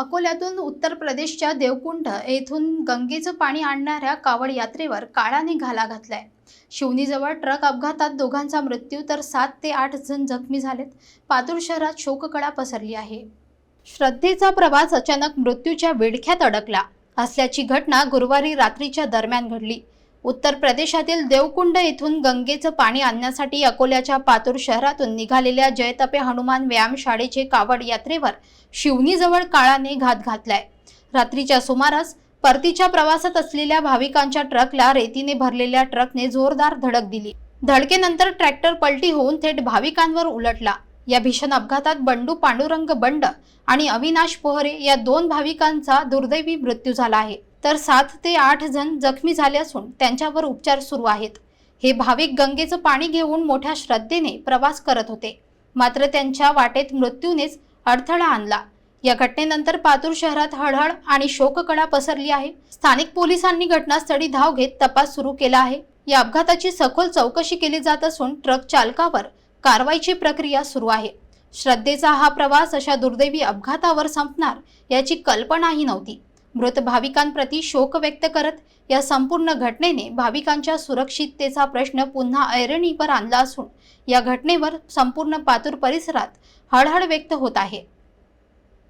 अकोल्यातून उत्तर प्रदेशच्या देवकुंड येथून गंगेचं पाणी आणणाऱ्या कावड यात्रेवर काळाने घाला घातलाय. शिवनीजवळ ट्रक अपघातात दोघांचा मृत्यू तर सात ते आठ जण जखमी झालेत. पातूर शहरात शोककळा पसरली आहे. श्रद्धेचा प्रवास अचानक मृत्यूच्या विडख्यात अडकला. असल्याची घटना गुरुवारी रात्रीच्या दरम्यान घडली. उत्तर प्रदेशातील देवकुंड येथून गंगेचं पाणी आणण्यासाठी अकोल्याच्या पातूर शहरातून निघालेल्या जयतपे हनुमान व्यायामशाळेचे कावड यात्रेवर शिवनीजवळ काळाने घात घातलाय. रात्रीच्या सुमारास परतीच्या प्रवासात असलेल्या भाविकांच्या ट्रकला रेतीने भरलेल्या ट्रकने जोरदार धडक दिली. धडकेनंतर ट्रॅक्टर पलटी होऊन थेट भाविकांवर उलटला. या भीषण अपघातात बंडू पांडुरंग बंड आणि अविनाश पोहरे या दोन भाविकांचा दुर्दैवी मृत्यू झाला आहे. तर सात ते आठ जण जखमी झाले असून त्यांच्यावर उपचार सुरू आहेत. हे भाविक गंगेचं पाणी घेऊन मोठ्या श्रद्धेने प्रवास करत होते. मात्र त्यांच्या वाटेत मृत्यूनेच अडथळा आणला. या घटनेनंतर पातूर शहरात हळहळ आणि शोककळा पसरली आहे. स्थानिक पोलिसांनी घटनास्थळी धाव घेत तपास सुरू केला आहे. या अपघाताची सखोल चौकशी केली जात असून ट्रक चालकावर कारवाईची प्रक्रिया सुरू आहे. श्रद्धेचा हा प्रवास अशा दुर्दैवी अपघातावर संपणार याची कल्पनाही नव्हती. मृत भाविकांप्रती शोक व्यक्त करत या संपूर्ण घटनेने भाविकांच्या सुरक्षिततेचा प्रश्न पुन्हा ऐरणीवर आणला असून या घटनेवर संपूर्ण पातूर परिसरात हळहळ व्यक्त होत आहे.